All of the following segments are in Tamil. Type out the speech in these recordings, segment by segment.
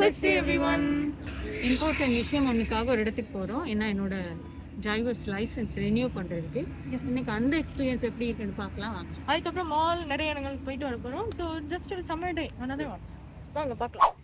பிளஸ் எவ்ரி ஒன் இம்பார்ட்டன்ட் விஷயம் ஒன்றுக்காக ஒரு இடத்துக்கு போகிறோம் ஏன்னா என்னோட டிரைவர்ஸ் லைசன்ஸ் ரெனியூ பண்ணுறதுக்கு இன்னைக்கு அந்த எக்ஸ்பீரியன்ஸ் எப்படி இருக்குன்னு பார்க்கலாம். அதுக்கப்புறம் மால் நிறைய இடங்களுக்கு போயிட்டு வர போகிறோம் ஸோ ஜஸ்ட் ஒரு சம்மர் டே another ஒன் வாங்க பார்க்கலாம்.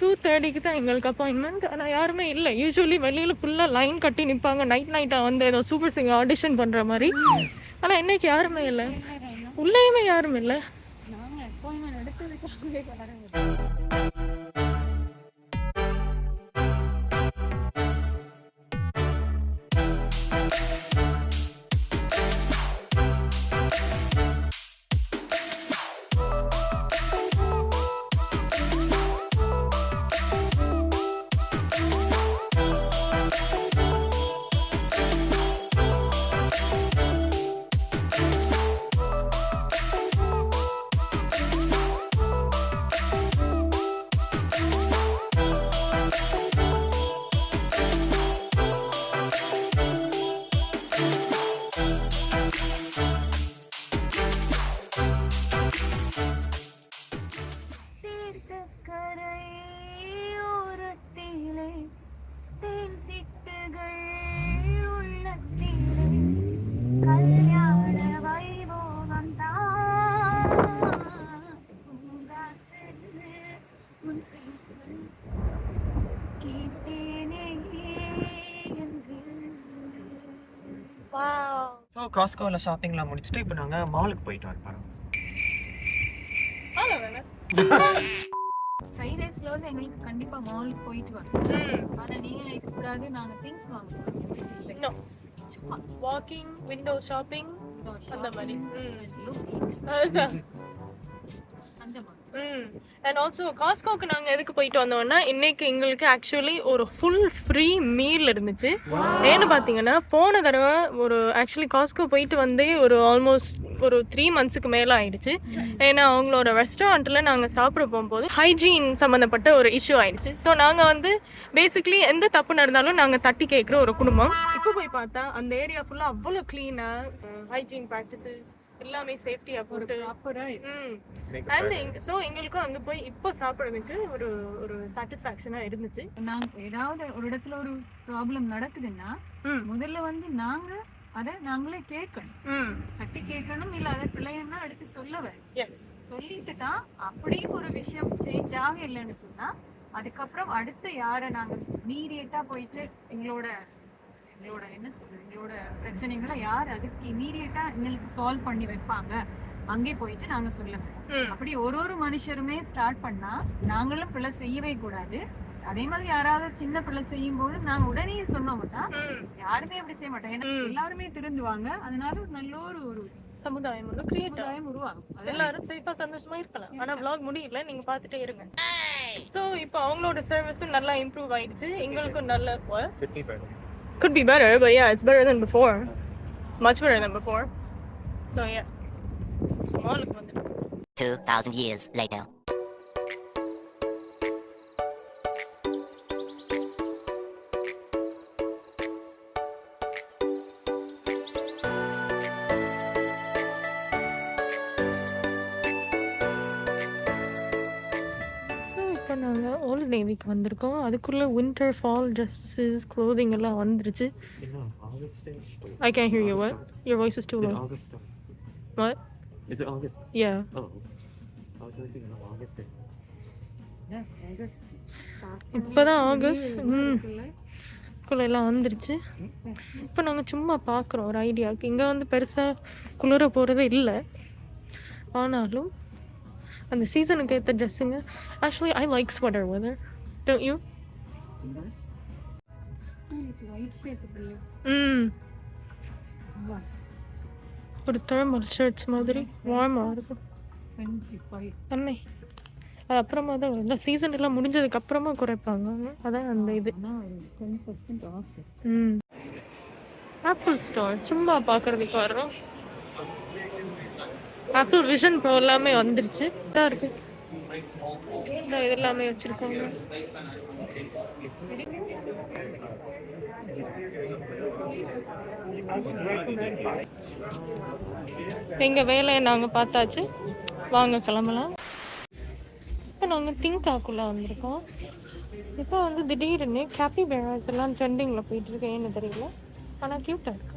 டூ தேர்ட்டிக்கு தான் எங்களுக்கு அப்பாயின்மெண்ட் ஆனால் யாருமே இல்லை. யூஸ்வலி வெளியில் ஃபுல்லாக லைன் கட்டி நிற்பாங்க நைட் நைட்டாக வந்து ஏதோ சூப்பர் சிங்கர் ஆடிஷன் பண்ணுற மாதிரி. ஆனால் இன்னைக்கு யாருமே இல்லை. உள்ளேயுமே யாரும் இல்லை. நாங்கள் அப்பாயின்மெண்ட் எடுத்ததுக்காகவே ஸோ காஸ்கோவில் ஷாப்பிங்லாம் முடிச்சுட்டு இப்போ நாங்கள் மாலுக்கு போயிட்டு வர போகிறோம் ஃப்ரைட் ரைஸ்ல வந்து எங்களுக்கு கண்டிப்பாக மாலுக்கு போயிட்டு வரோம். ஆனால் நீங்கள் நினைக்கக்கூடாது நாங்கள் திங்ஸ் வாங்க No. வாக்கிங் விண்டோ ஷாப்பிங் அந்த மாதிரி. லுக்கிங் அண்ட் ஆல்சோ காஸ்கோக்கு நாங்கள் எதுக்கு போயிட்டு வந்தோம்னா இன்னைக்கு எங்களுக்கு ஆக்சுவலி ஒரு ஃபுல் ஃப்ரீ மீல் இருந்துச்சு. ஏன்னு பார்த்தீங்கன்னா போன தடவை ஒரு ஆக்சுவலி காஸ்கோ போயிட்டு வந்தே ஒரு ஆல்மோஸ்ட் ஒரு த்ரீ மந்த்ஸுக்கு மேலே ஆயிடுச்சு. ஏன்னா அவங்களோட ரெஸ்டாரண்ட்டில் நாங்கள் சாப்பிட போகும்போது ஹைஜீன் சம்மந்தப்பட்ட ஒரு இஷ்யூ ஆயிடுச்சு. ஸோ நாங்கள் வந்து பேசிக்லி எந்த தப்பு நடந்தாலும் நாங்கள் தட்டி கேட்குற ஒரு குடும்பம். இப்போ போய் பார்த்தா அந்த ஏரியா ஃபுல்லாக அவ்வளோ க்ளீனாக ஹைஜீன் ப்ராக்டிசஸ் எல்லாமே ம். அண்ட் ஸோ எங்களுக்கும் அங்கே போய் இப்போ சாப்பிட்றதுக்கு ஒரு ஒரு சாட்டிஸ்ஃபேக்ஷனாக இருந்துச்சு. நாங்க ஏதாவது ஒரு இடத்துல ஒரு ப்ராப்ளம் நடக்குதுன்னா முதல்ல வந்து நாங்க அதை நாங்களே கேட்கணும். ம். தட்டி கேட்கணும் இல்ல அதை பிள்ளைன்னா எடுத்து சொல்ல வேணும். எஸ் சொல்லிட்டு தான் அப்படியும் ஒரு விஷயம் சேஞ்ச் ஆக இல்லைன்னு சொன்னா அதுக்கப்புறம் அடுத்து யாரை நாங்க இமீடியட்டா போயிட்டு எங்களோட எங்களோட என்ன சொல்றது எங்களோட பிரச்சனைகளை யார் அதுக்கு இமீடியட்டா எங்களுக்கு சால்வ் பண்ணி வைப்பாங்க? அங்கே போயிட்டு நாங்க சொல்ல வேணும். ம் அப்படி ஒரு ஒரு மனுஷருமே ஸ்டார்ட் பண்ணா நாங்களும் பிள்ளை செய்யவே கூடாது. அதே மாதிரி யாராவது சின்ன பிள்ளை செய்யும் போது நாங்க உடனே சொன்னோம்னா யாருமே அப்படி செய்ய மாட்டோம். ஏன்னா. எல்லாருமே திருந்துவாங்க. அதனால ஒரு நல்ல ஒரு ஒரு சமுதாயம் ஒன்று கிரியேட் சமுதாயம் உருவாகும். அதெல்லாம் எல்லாரும் சேஃபாக சந்தோஷமா இருக்கலாம். ஆனா vlog முடியல நீங்க பார்த்துட்டே இருங்க. ஸோ இப்போ அவங்களோட சர்வீஸும் நல்லா இம்ப்ரூவ் ஆயிடுச்சு. எங்களுக்கும் நல்ல Could be better, but yeah, it's better than before. Much better than before. So yeah. 2000 years later. Old நேவிக்கு வந்திருக்கோம். அதுக்குள்ளே வின்டர் ஃபால் ட்ரெஸ்ஸஸ் க்ளோதிங் எல்லாம் வந்துருச்சு. I can hear you your voice is too low. August what? Is it August yeah. Oh I was going to say no, August. இப்போ தான் ஆகஸ்ட் ம். குள்ள எல்லாம் வந்துருச்சு. இப்போ நாங்கள் சும்மா பார்க்குறோம் ஒரு ஐடியாவுக்கு இங்கே வந்து பெருசாக குளிர போகிறது இல்லை. ஆனாலும் அந்த சீசனுக்கு ஏற்ற ட்ரெஸ்ஸுங்க actually I like sweater weather don't you? Hmm ஒரு தேர்மல் ஷர்ட்ஸ் மாதிரி வார்மாக இருக்கும் அன்னை அது அப்புறமா தான் இல்லை சீசன் எல்லாம் முடிஞ்சதுக்கு அப்புறமா குறைப்பாங்க. அதான் அந்த இது. ம். ஆப்பிள் ஸ்டோர் சும்மா பார்க்கறதுக்கு வர்றோம். ஆப்பிள் விஷன் ப்ரோ எல்லாமே வந்துருச்சு. இதாக இருக்கு. இந்த இது எல்லாமே வச்சுருக்காங்க. எங்கள் வேலையை நாங்கள் பார்த்தாச்சு. வாங்க கிளம்பலாம். இப்போ நாங்கள் திங்காக்குள்ளே வந்திருக்கோம். இப்போ வந்து திடீர்னு கேப்பி பேராஸ் எல்லாம் ட்ரெண்டிங்கில் போயிட்டு இருக்கு. ஏன்னு தெரியல. ஆனால் க்யூட்டாக இருக்கு.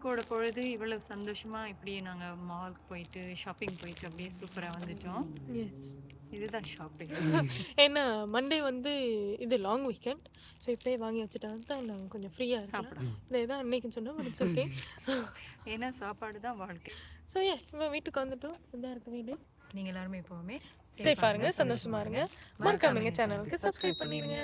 இன்னைக்கோட பொழுது இவ்வளவு சந்தோஷமா இப்படியே நாங்க மால்க்கு போயிட்டு ஷாப்பிங் போயிட்டு அப்படியே சூப்பரா வந்துட்டோம். எஸ் இதுதான் ஷாப்பிங் ஏன்னா மண்டே வந்து இது லாங் வீக்கெண்ட் ஸோ இப்போயே வாங்கி வச்சுட்டா தான் நாங்கள் கொஞ்சம் ஃப்ரீயாக சாப்பிட்றோம் இதே தான் இன்னைக்கு சொன்னோம் இட்ஸ் ஓகே ஏன்னா சாப்பாடு தான் வாழ்க்கை. ஸோ ஏ இப்போ வீட்டுக்கு வந்துட்டோம். இதான் இருக்கு வீடு. நீங்க எல்லாருமே எப்பவுமே சேஃபாக இருங்க சந்தோஷமா இருங்க. மறக்காம எங்கள் சேனலுக்கு சப்ஸ்கிரைப் பண்ணிடுங்க.